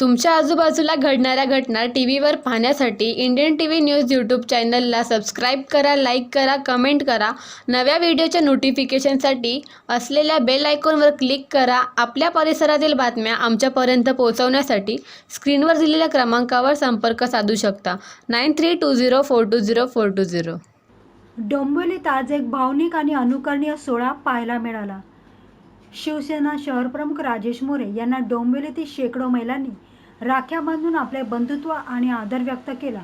तुमच्या आजूबाजूला घडणाऱ्या घटना टी व्हीवर पाहण्यासाठी Indian T V news YouTube चॅनलला सबस्क्राईब करा लाईक करा कमेंट करा. नव्या व्हिडिओच्या नोटिफिकेशनसाठी असलेल्या बेल आयकॉनवर क्लिक करा. आपल्या परिसरातील बातम्या आमच्यापर्यंत पोहोचवण्यासाठी स्क्रीनवर दिलेल्या क्रमांकावर संपर्क साधू शकता. Nine three two zero four two zero four two zero. डोंबिवलीत आज एक भावनिक आणि अनुकरणीय सोहळा पाहायला मिळाला. शिवसेना शहरप्रमुख राजेश मोरे यांना डोंबिवलीतील शेकडो महिलांनी राख्या बांधून आपले बंधुत्व आणि आदर व्यक्त केला.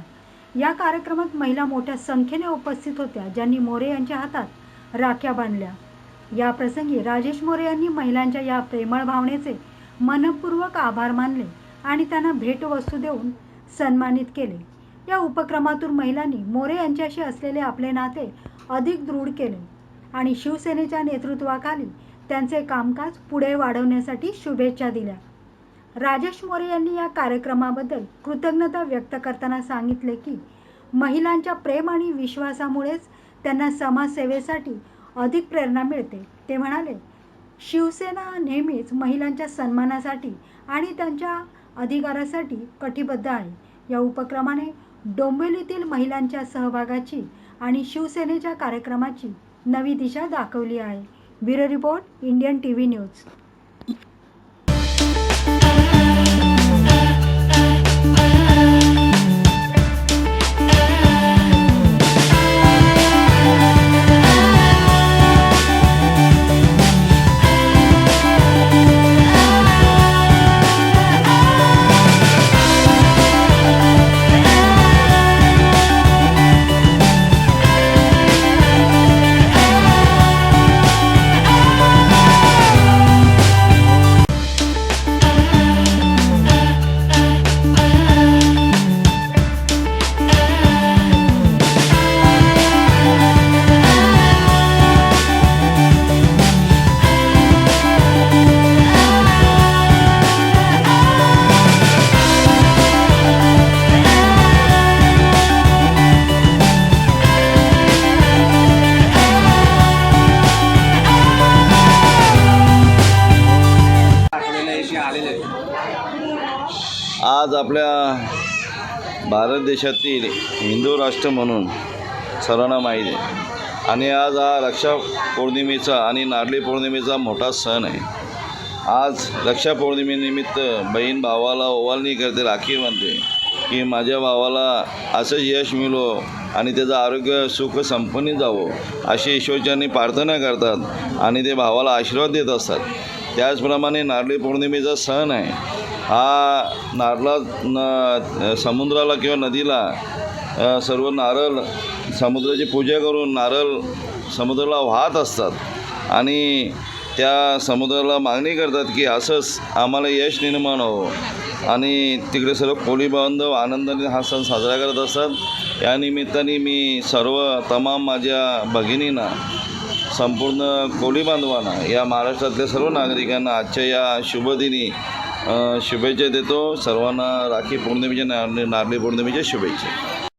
या कार्यक्रमात महिला मोठ्या संख्येने उपस्थित होत्या ज्यांनी मोरे यांच्या हातात राख्या बांधल्या. या प्रसंगी राजेश मोरे यांनी महिलांच्या या प्रेमळ भावनेचे मनपूर्वक आभार मानले आणि त्यांना भेटवस्तू देऊन सन्मानित केले. या उपक्रमातून महिलांनी मोरे यांच्याशी असलेले आपले नाते अधिक दृढ केले आणि शिवसेनेच्या नेतृत्वाखाली त्यांचे कामकाज पुढे वाढवण्यासाठी शुभेच्छा दिल्या. राजेश मोरे यांनी या कार्यक्रमाबद्दल कृतज्ञता व्यक्त करताना सांगितले की महिलांच्या प्रेम आणि विश्वासामुळेच त्यांना समाजसेवेसाठी अधिक प्रेरणा मिळते. ते म्हणाले शिवसेना नेहमीच महिलांच्या सन्मानासाठी आणि त्यांच्या अधिकारासाठी कटिबद्ध आहे. या उपक्रमाने डोंबिवलीतील महिलांच्या सहभागाची आणि शिवसेनेच्या कार्यक्रमाची नवी दिशा दाखवली आहे. Bureau report Indian TV news. आज आपल्या भारत देशातील हिंदू राष्ट्र म्हणून सर्वांना माहीत आहे. आणि आज हा रक्षा पौर्णिमेचा आणि नारळी पौर्णिमेचा मोठा सण आहे. आज रक्षा पौर्णिमेनिमित्त बहीण भावाला ओवाळणी करते राखी म्हणते की माझ्या भावाला असंच यश मिळो आणि त्याचं आरोग्य सुख संपन्न जावं अशी ईश्वरच्यांनी प्रार्थना करतात आणि ते भावाला आशीर्वाद देत असतात. त्याचप्रमाणे नारळी पौर्णिमेचा सण आहे. हा नारळा न समुद्राला किंवा नदीला सर्व नारळ समुद्राची पूजा करून नारळ समुद्राला वाहत असतात. आणि त्या समुद्राला मागणी करतात की असंच आम्हाला यश निर्माण हो. आणि तिकडे सर्व कोळी बांधव आनंदाने हा सण साजरा करत असतात. या निमित्ताने मी सर्व तमाम माझ्या भगिनींना संपूर्ण कोळी बांधवांना या महाराष्ट्रातल्या सर्व नागरिकांना आजच्या या शुभदिनी शुभेच्छा देतो. सर्वांना राखी पौर्णिमेच्या नारळी नारळी पौर्णिमेच्या शुभेच्छा.